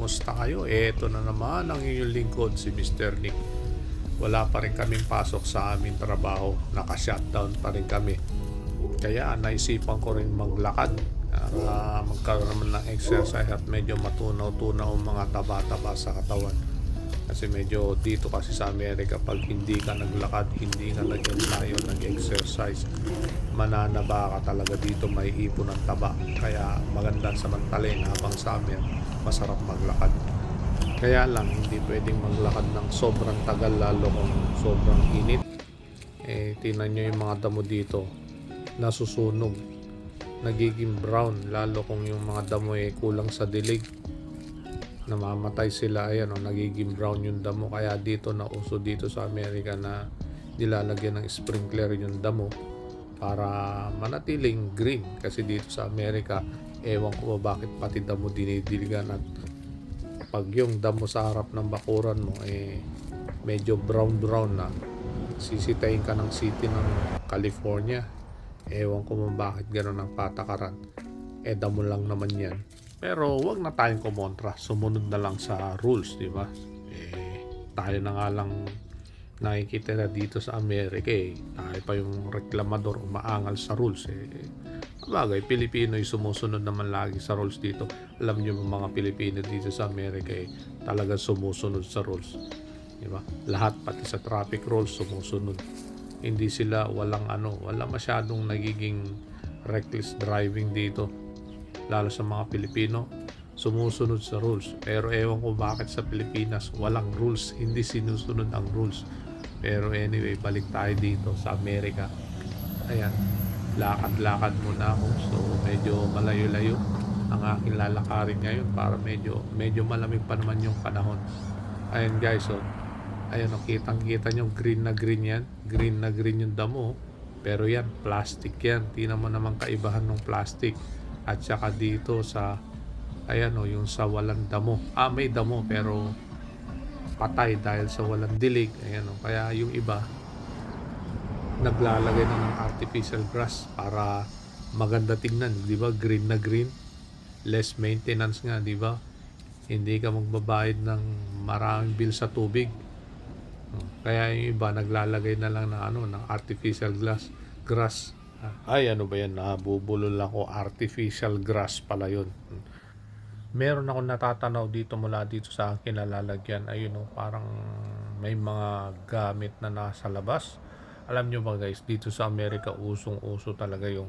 kamusta kayo? Eto na naman ang inyong lingkod si Mr. Nick. Wala pa rin kaming pasok sa aming trabaho. Naka-shutdown pa rin kami. Kaya naisipan ko rin maglakad para magkaroon naman ng exercise at medyo matunaw-tunaw ang mga taba-taba sa katawan. Kasi medyo dito kasi sa Amerika pag hindi ka naglakad, hindi ka nag-ensayo, nag-exercise, mananaba ka talaga dito may ipon ng taba. Kaya maganda samantalin habang summer, masarap maglakad. Kaya lang, hindi pwedeng maglakad ng sobrang tagal lalo kung sobrang init. Eh, tingnan nyo yung mga damo dito, nasusunog. Nagiging brown, lalo kung yung mga damo eh kulang sa dilig namamatay sila ayan o nagiging brown yung damo. Kaya dito na uso dito sa Amerika na nilalagyan ng sprinkler yung damo para manatiling green. Kasi dito sa Amerika ewan ko ba bakit pati damo dinidiligan at pag yung damo sa harap ng bakuran mo eh medyo brown brown na. Sisitayin ka ng city ng California. Ewan ko ba bakit gano'n ang patakaran. Eh damo lang naman yan pero wag na tayong kumontra. Sumunod na lang sa rules, di ba? Eh, tayo na nga lang nakikita na dito sa Amerika eh. Tayo pa yung reklamador umaangal sa rules eh. Bagay, Pilipino yung sumusunod naman lagi sa rules dito. Alam nyo mga Pilipino dito sa Amerika eh, talagang sumusunod sa rules. Di ba? Lahat pati sa traffic rules sumusunod. Hindi sila walang ano, wala masyadong nagiging reckless driving dito lalo sa mga Pilipino, sumusunod sa rules. Pero ewan ko bakit sa Pilipinas walang rules, hindi sinusunod ang rules. Pero anyway, balik tayo dito sa Amerika. Ayan, lakad-lakad muna ako. So medyo malayo-layo ang aking lalakarin ngayon para medyo medyo malamig pa naman yung panahon. Ayan guys, so ayan, oh, kitang-kita nyo green na green yan. Green na green yung damo. Pero yan, plastic yan. Tingnan mo naman kaibahan ng plastic at saka dito sa ayan o yung sa walang damo. Ah may damo pero patay dahil sa walang dilig. Ayan o kaya yung iba naglalagay na ng artificial grass para maganda tingnan di ba? Green na green. Less maintenance nga di ba? Hindi ka magbabayad ng maraming bill sa tubig. Kaya yung iba naglalagay na lang na ano ng artificial glass grass ay, ano ba yan? Nabubulol ako. Artificial grass pala yun. Meron ako natatanaw dito mula dito sa akin nalalagyan. Ayun o, parang may mga gamit na nasa labas. Alam nyo ba guys, dito sa Amerika, usong-uso talaga yung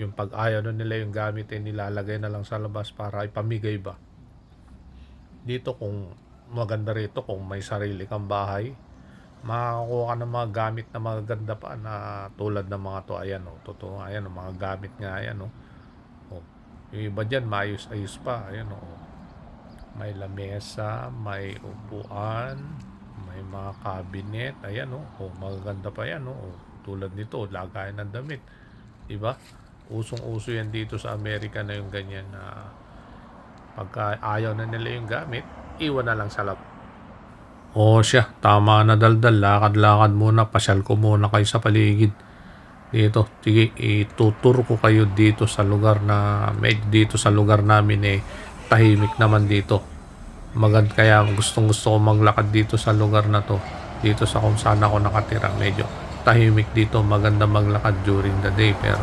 yung pag ayaw na nila yung gamit ay nilalagay na lang sa labas para ipamigay ba. Dito kung maganda rito kung may sarili kang bahay, makakakuha ka ng mga gamit na magaganda pa na tulad ng mga to. Ayan oh totoo. Ayan oh, mga gamit nga ayan oh, oh yung iba dyan maayos-ayos pa. Ayan oh may lamesa may upuan may mga cabinet. Ayan oh, oh magaganda pa yan oh, oh. Tulad nito lagayan ng damit. Di ba usong-uso yan dito sa Amerika na yung ganyan na pagka ayaw na nila yung gamit iwan na lang sa lab Oo siya, tama na daldal. Lakad-lakad muna, pasyal ko muna kayo sa paligid. Dito, sige, itutur ko kayo dito sa lugar na, medyo dito sa lugar namin eh, tahimik naman dito. Magand kaya gustong gusto ko maglakad dito sa lugar na to. Dito sa kung saan ako nakatira. Medyo tahimik dito. Maganda maglakad during the day. Pero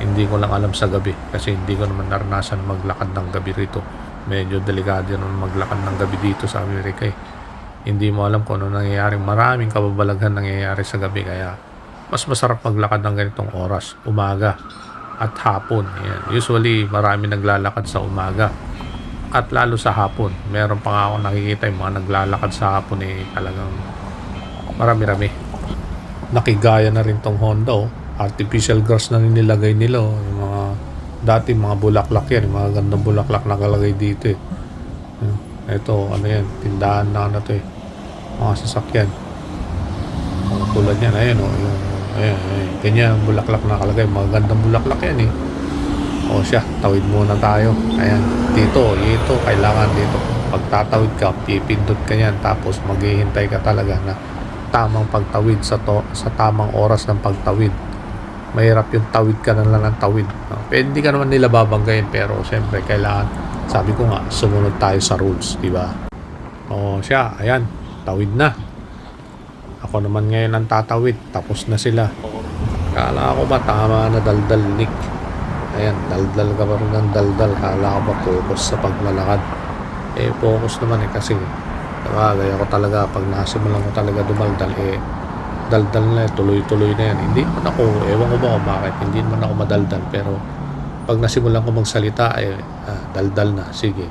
hindi ko lang alam sa gabi. Kasi hindi ko naman naranasan maglakad ng gabi rito. Medyo delikado naman maglakad ng gabi dito sa Amerika eh hindi mo alam kung ano nangyayari. Maraming kababalaghan nangyayari sa gabi kaya mas masarap maglakad ng ganitong oras, umaga at hapon. Yan. Usually marami naglalakad sa umaga at lalo sa hapon. Meron pa nga ako nakikita yung mga naglalakad sa hapon eh talagang marami-rami. Nakigaya na rin tong Honda oh. Artificial grass na nilagay nila oh. Yung mga dati mga bulaklak yan, yung mga gandang bulaklak nakalagay dito eh. Ito, ano yan, tindahan na ano to eh mga sasakyan. Mga tulad yan, ayan o. Oh, yung, ayan, ayan, ganyan ang bulaklak nakalagay. Mga gandang bulaklak yan eh. O siya, tawid muna tayo. Ayan, dito, dito, kailangan dito. Pag tatawid ka, pipindot ka yan. Tapos maghihintay ka talaga na tamang pagtawid sa to, sa tamang oras ng pagtawid. Mahirap yung tawid ka na lang ng tawid. No? Pwede ka naman nila babanggayin pero siyempre kailangan Sabi ko nga, sumunod tayo sa rules, di ba? O siya, ayan, tawid na. Ako naman ngayon ang tatawid, tapos na sila. Kala ko ba tama na daldal, Nick? Ayan, daldal ka pa rin ng daldal. Kala ko ba focus sa paglalakad? Eh, focus naman eh kasi Sabagay ako talaga pag nasimulan ko talaga dumaldal eh daldal na eh, tuloy-tuloy na yan. Hindi man ako, ewan ko ba kung bakit, hindi man ako madaldal pero pag nasimulan ko magsalita eh ah, daldal na, sige.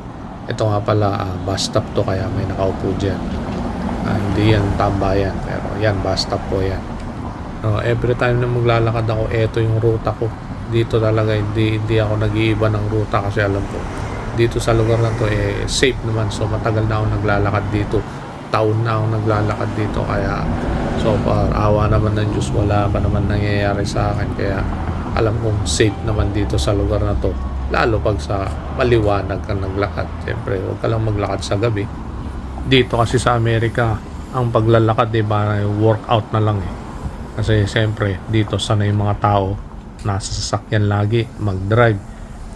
Ito nga pala ah, bus stop to kaya may nakaupo dyan. Ah, hindi yan tambayan pero yan bus stop po yan. No, every time na maglalakad ako, eto yung ruta ko. Dito talaga hindi hindi ako nag-iiba ng ruta kasi alam ko dito sa lugar na to eh safe naman. So matagal na ako naglalakad dito. Taon na ako naglalakad dito kaya so far awa naman ng Diyos. Wala pa naman nangyayari sa akin. Kaya alam kong safe naman dito sa lugar na to. Lalo pag sa maliwanag ka naglakad. Siyempre huwag ka lang maglakad sa gabi dito kasi sa Amerika ang paglalakad eh parang workout na lang eh. Kasi siyempre dito sana yung mga tao nasa sasakyan lagi mag-drive.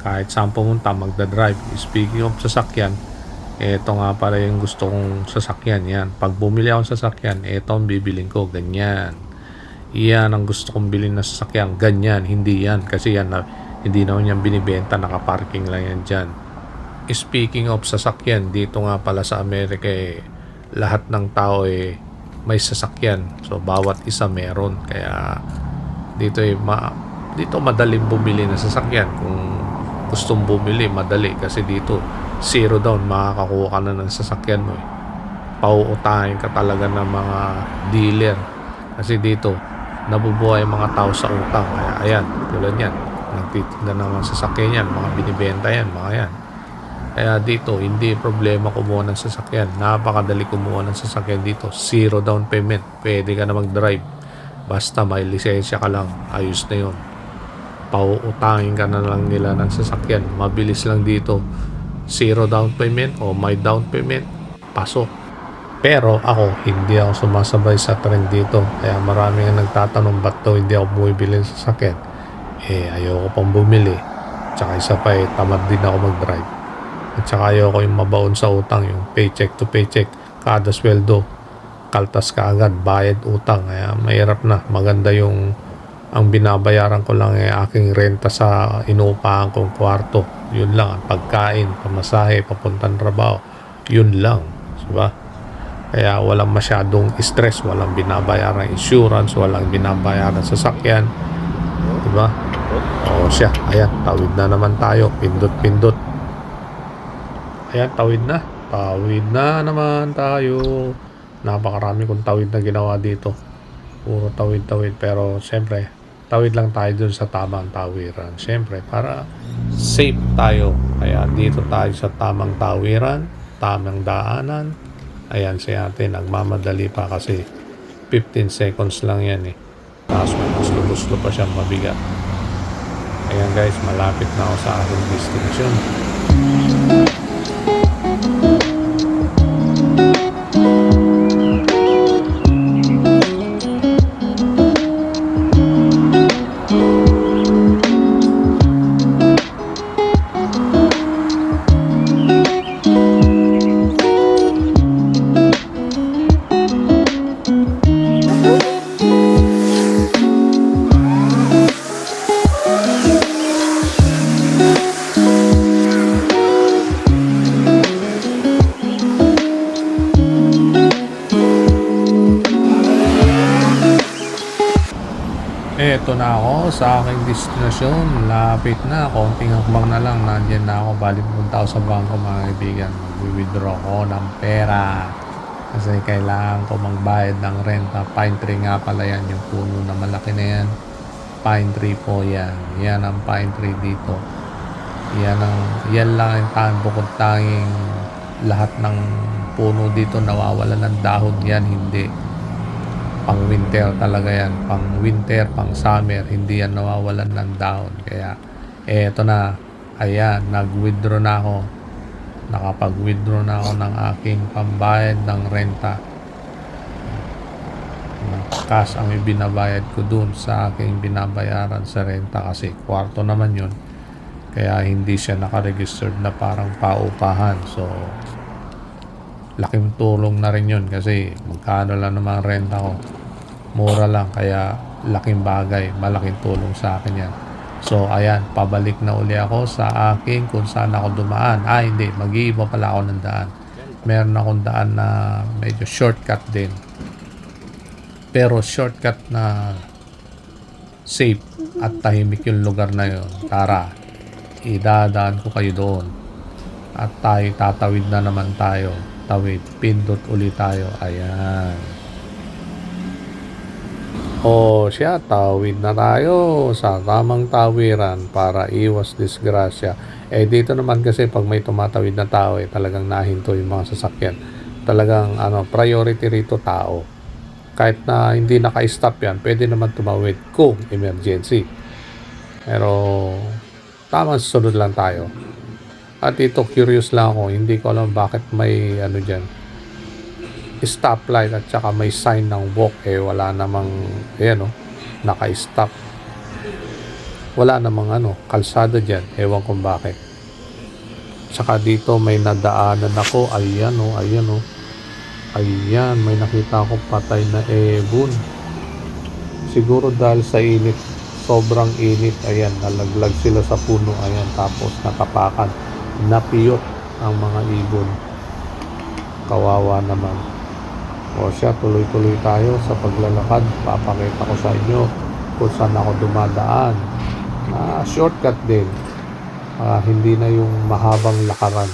Kahit saan pumunta magdadrive. Speaking of sasakyan ito nga pala yung gusto kong sasakyan yan. Pag bumili ako ng sasakyan ito ang bibiling ko ganyan. Yan ang gusto kong bilhin na sasakyan ganyan. Hindi yan kasi yan na hindi naman yan binibenta nakaparking lang yan dyan speaking of sasakyan dito nga pala sa Amerika eh, lahat ng tao eh may sasakyan. So bawat isa meron. Kaya dito eh ma, dito madaling bumili ng sasakyan. Kung gustong bumili madali. Kasi dito zero down makakakuha ka na ng sasakyan mo eh. pauutahin ka talaga ng mga dealer. Kasi dito nabubuhay mga tao sa utang. Kaya ayan tulad yan nagtitinda ng mga sasakyan yan mga binibenta yan mga yan kaya dito hindi problema kumuha ng sasakyan napakadali kumuha ng sasakyan dito zero down payment pwede ka na mag drive basta may lisensya ka lang ayos na yun pauutangin ka na lang nila ng sasakyan. Mabilis lang dito. Zero down payment o may down payment, pasok. Pero ako, hindi ako sumasabay sa trend dito. Kaya marami nga nagtatanong ba't daw hindi ako bumibili ng sasakyan. Eh, ayoko pang bumili. Tsaka isa pa eh, tamad din ako mag-drive. At saka ayoko yung mabaon sa utang, yung paycheck to paycheck. Kada sweldo, kaltas ka agad, bayad utang. Kaya mahirap na. Maganda yung ang binabayaran ko lang ay aking renta sa inuupahan kong kwarto. Yun lang, ang pagkain, pamasahe, papuntang trabaho. Yun lang. Diba? Kaya walang masyadong stress, walang binabayaran insurance, walang binabayaran sasakyan. Diba? Oo siya. Ayan, tawid na naman tayo. Pindot-pindot. Ayan, tawid na. Tawid na naman tayo. Napakarami kong tawid na ginawa dito. Puro tawid-tawid. Pero siyempre, tawid lang tayo dun sa tamang tawiran. Siyempre, para safe tayo. Kaya dito tayo sa tamang tawiran, tamang daanan. Ayan si ate, nagmamadali pa kasi 15 seconds lang yan eh. Tapos may gusto-gusto pa siyang mabigat. Ayan guys, malapit na ako sa aking destination. Eto na ako sa aking destinasyon. Lapit na. Konting hakbang na lang. Nandiyan na ako. Bali pumunta ako sa bangko mga kaibigan. Mag-withdraw ko ng pera. Kasi kailangan ko magbayad ng renta. Pine tree nga pala yan. Yung puno na malaki na yan. Pine tree po yan. Yan ang pine tree dito. Yan, ang, yan lang ang tanging bukod tanging lahat ng puno dito nawawala ng dahon. Yan hindi pang winter talaga yan. Pang winter pang summer hindi yan nawawalan ng dahon kaya eto na. Ayan nag withdraw na ako. Nakapag withdraw na ako ng aking pambayad ng renta. Cash ang ibinabayad ko dun sa aking binabayaran sa renta kasi kwarto naman yun. Kaya hindi siya nakaregistered na parang paupahan. So, laking tulong na rin yun kasi magkano lang naman renta ko. Mura lang kaya laking bagay, malaking tulong sa akin yan. So, ayan, pabalik na uli ako sa akin kung saan ako dumaan. Ah, hindi, mag-iiba pala ako ng daan. Meron akong daan na medyo shortcut din. Pero shortcut na safe at tahimik yung lugar na yun. Tara, idadaan ko kayo doon. At tayo, tatawid na naman tayo. Tawid, pindot ulit tayo. Ayan. O siya, tawid na tayo sa tamang tawiran para iwas disgrasya. Eh dito naman kasi pag may tumatawid na tao eh talagang nahinto yung mga sasakyan. Talagang ano, priority rito tao. Kahit na hindi naka-stop yan, pwede naman tumawid kung emergency. Pero tama susunod lang tayo. At ito, curious lang ako. Hindi ko alam bakit may ano dyan. Stoplight at saka may sign ng walk. Eh, wala namang, ayan o, naka-stop. Wala namang ano, kalsada dyan. Ewan kung bakit. Tsaka dito may nadaanan ako. Ayan o, ayan o. Ayan, may nakita ako patay na ebon. Siguro dahil sa init, sobrang init. Ayan, nalaglag sila sa puno. Ayan, tapos nakapakan. Napiyot ang mga ibon. Kawawa naman. O siya, tuloy-tuloy tayo sa paglalakad. Papakita ko sa inyo kung saan ako dumadaan. Ah, shortcut din. Ah, hindi na yung mahabang lakaran.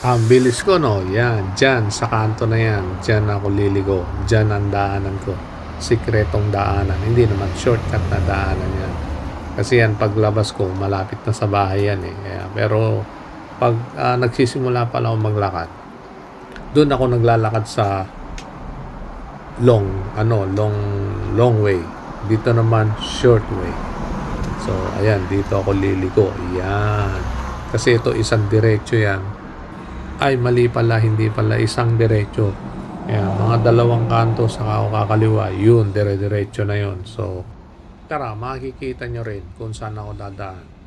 Ang bilis ko, no? Yan, dyan, sa kanto na yan. Dyan ako liligo. Dyan ang daanan ko. Sikretong daanan. Hindi naman shortcut na daanan yan. Kasi yan, paglabas ko, malapit na sa bahay yan eh. Kaya, pero, pag ah, nagsisimula pa lang maglakad, doon ako naglalakad sa long, ano, long, long way. Dito naman, short way. So, ayan, dito ako liligo. Ayan. Kasi ito, isang diretso yan ay mali pala, hindi pala isang diretso. Kaya mga dalawang kanto sa ako kakaliwa, yun, dire-diretso na yun. So, tara, makikita nyo rin kung saan ako dadaan.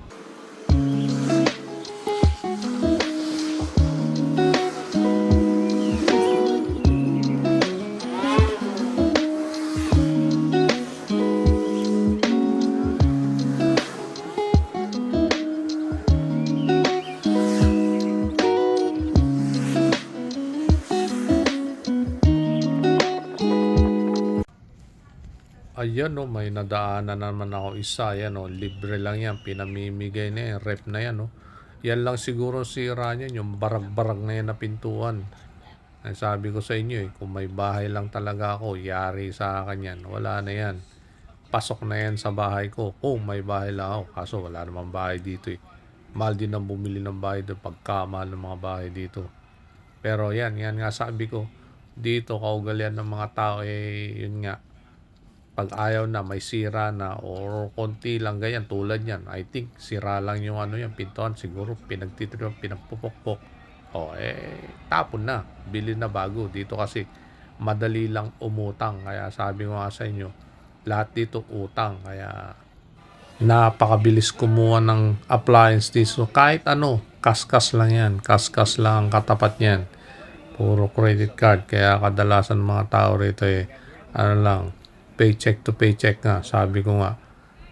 Ayan no, may nadaanan naman ako isa. Ayan no, libre lang yan. Pinamimigay na yan. Rep na yan no. Yan lang siguro sira niyan, yung barag-barag na yan na pintuan. Ay, sabi ko sa inyo eh, kung may bahay lang talaga ako, yari sa akin yan. Wala na yan. Pasok na yan sa bahay ko. Kung may bahay lang ako. Kaso wala namang bahay dito eh. Mahal din ang bumili ng bahay doon pagkamahal ng mga bahay dito. Pero yan, yan nga sabi ko. Dito, kaugalian ng mga tao eh, yun nga, pag ayaw na may sira na or konti lang ganyan tulad yan I think sira lang yung ano yung pintuan. Siguro pinagtitripan pinagpupukpok. O eh tapon na. Bili na bago. Dito kasi madali lang umutang. Kaya sabi ko nga sa inyo lahat dito utang. Kaya napakabilis kumuha ng appliance dito. Kahit ano kaskas lang yan. Kaskas lang ang katapat niyan. Puro credit card. Kaya kadalasan mga tao rito eh ano lang paycheck to paycheck nga. Sabi ko nga.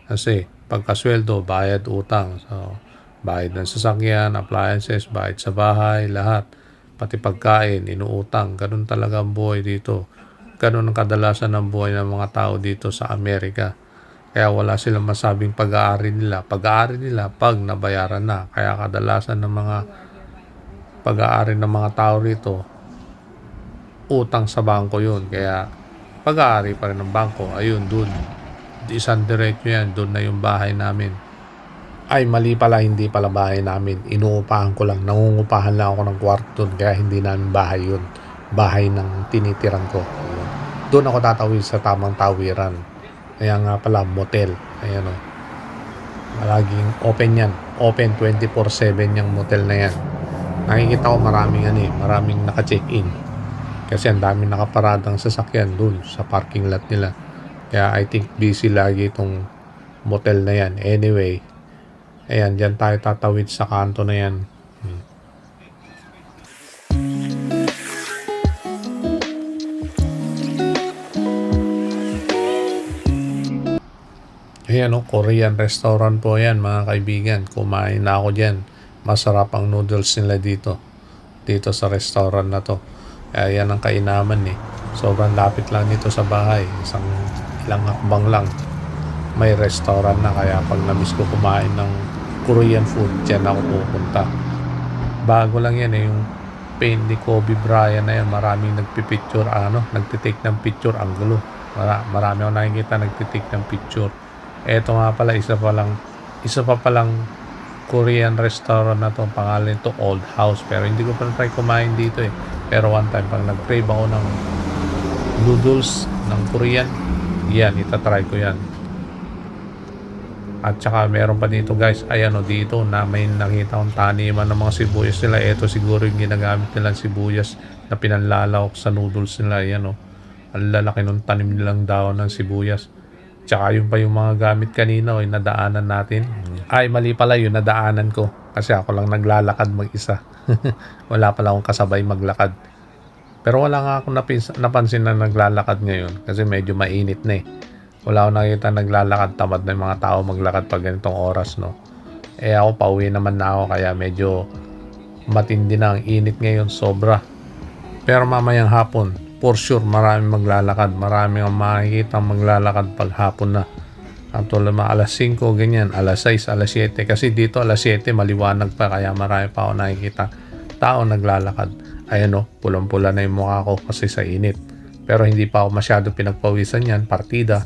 Kasi pagkasweldo, bayad utang. So, bayad ng sasakyan, appliances, bayad sa bahay, lahat. Pati pagkain, inuutang. Ganun talaga ang buhay dito. Ganun ang kadalasan ng buhay ng mga tao dito sa Amerika. Kaya wala silang masabing pag-aari nila. Pag-aari nila pag nabayaran na. Kaya kadalasan ng mga pag-aari ng mga tao rito, utang sa bangko yun. Kaya pag-aari pa rin ng bangko, ayun, dun. Isang diretso yan, dun na yung bahay namin. Ay, mali pala, hindi pala bahay namin. Inuupahan ko lang, nangungupahan lang ako ng kwarto dun, kaya hindi namin bahay yun. Bahay ng tinitiran ko. Ayun. Doon ako tatawid sa tamang tawiran. Kaya nga pala, motel. Ayan o. Laging open yan. Open 24-7 yung motel na yan. Nakikita ko maraming ano eh, maraming naka-check-in. Kasi ang dami nakaparadang sasakyan dun sa parking lot nila. Kaya I think busy lagi itong motel na yan. Anyway, ayan, dyan tayo tatawid sa kanto na yan. Hmm. Ayan o, Korean restaurant po yan mga kaibigan. Kumain na ako dyan. Masarap ang noodles nila dito. Dito sa restaurant na to. Kaya yan ang kainaman eh. Sobrang lapit lang nito sa bahay. Isang ilang hakbang lang. May restaurant na kaya pag namiss ko kumain ng Korean food, dyan ako pupunta. Bago lang yan eh, yung paint ni Kobe Bryant na yan. Maraming nagpipicture, ano, nagtitake ng picture, ang gulo. Mara, marami ako nakikita nagtitake ng picture. Eto nga pala, isa pa lang, isa pa palang Korean restaurant na to. Pangalan nito Old House. Pero hindi ko pa try kumain dito eh. Pero one time, pag nag-crave ako ng noodles ng Korean, yan, itatry ko yan. At saka meron pa dito guys, ayan o dito na may nakita kong taniman ng mga sibuyas nila. Ito siguro yung ginagamit nilang sibuyas na pinanlalawak sa noodles nila. Ayan o. Ang lalaki ng tanim nilang daon ng sibuyas. Tsaka yung pa yung mga gamit kanina o yung nadaanan natin. Ay, mali pala yung nadaanan ko. Kasi ako lang naglalakad mag-isa. wala pala akong kasabay maglakad. Pero wala nga akong napins- napansin na naglalakad ngayon. Kasi medyo mainit na eh. Wala akong nakita naglalakad. Tamad na yung mga tao maglakad pag ganitong oras, no? Eh ako, pauwi naman na ako. Kaya medyo matindi na ang init ngayon. Sobra. Pero mamayang hapon, for sure, marami maglalakad. Marami ang makikita maglalakad pag hapon na. Tulad mga alas 5, ganyan, alas 6, alas 7. Kasi dito alas 7, maliwanag pa. Kaya marami pa ako nakikita tao naglalakad. Ayan o, pulang-pula na yung mukha ko kasi sa init. Pero hindi pa ako masyado pinagpawisan yan, partida.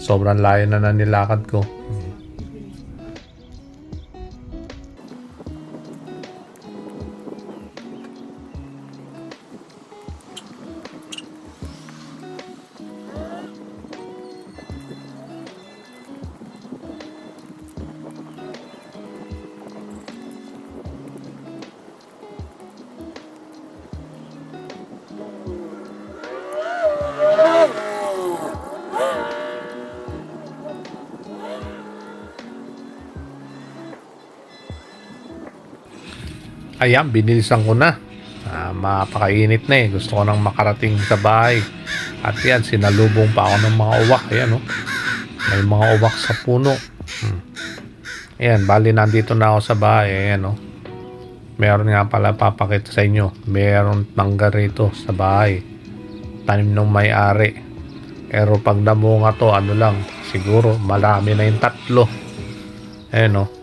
Sobrang layo na na nilakad ko. Ayan, binilisan ko na. Ah, mapakainit na eh. Gusto ko nang makarating sa bahay. At yan, sinalubong pa ako ng mga uwak. Ayan, oh. May mga uwak sa puno. Hmm. Ayan, bali nandito na ako sa bahay. Ayan, oh. Meron nga pala papakita sa inyo. Meron mangga rito sa bahay. Tanim ng may-ari. Pero pag namunga to, ano lang, siguro marami na yung tatlo. Ayan, oh.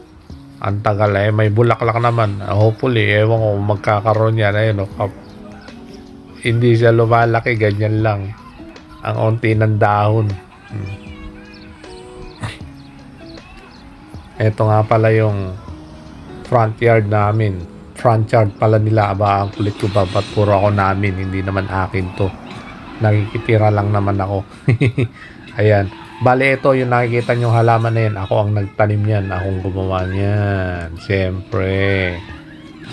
Ang tagal eh, may bulaklak naman. Hopefully, ewan ko magkakaroon yan. Ayun, no? Kap- hindi siya lumalaki, ganyan lang. Ang onti ng dahon. Hmm. Ito nga pala yung front yard namin. Front yard pala nila. Aba, ang kulit ko ba? Ba't puro ako namin? Hindi naman akin to. Nakikitira lang naman ako. Ayan. Bale, ito yung nakikita nyo halaman na yan. Ako ang nagtanim yan. Akong gumawa niyan. Siyempre.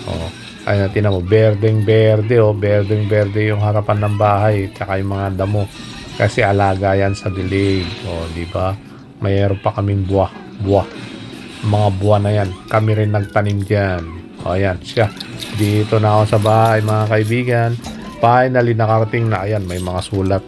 Oh, ayun, tinan mo. Berdeng berde. Oh, berdeng berde yung harapan ng bahay. Tsaka yung mga damo. Kasi alaga yan sa dilig. Oh, di ba? Mayroon pa kaming buwa. Buwa. Mga buwa na yan. Kami rin nagtanim dyan. O, ayan. Siya. Dito na ako sa bahay, mga kaibigan. Finally, nakarating na. Ayan, may mga sulat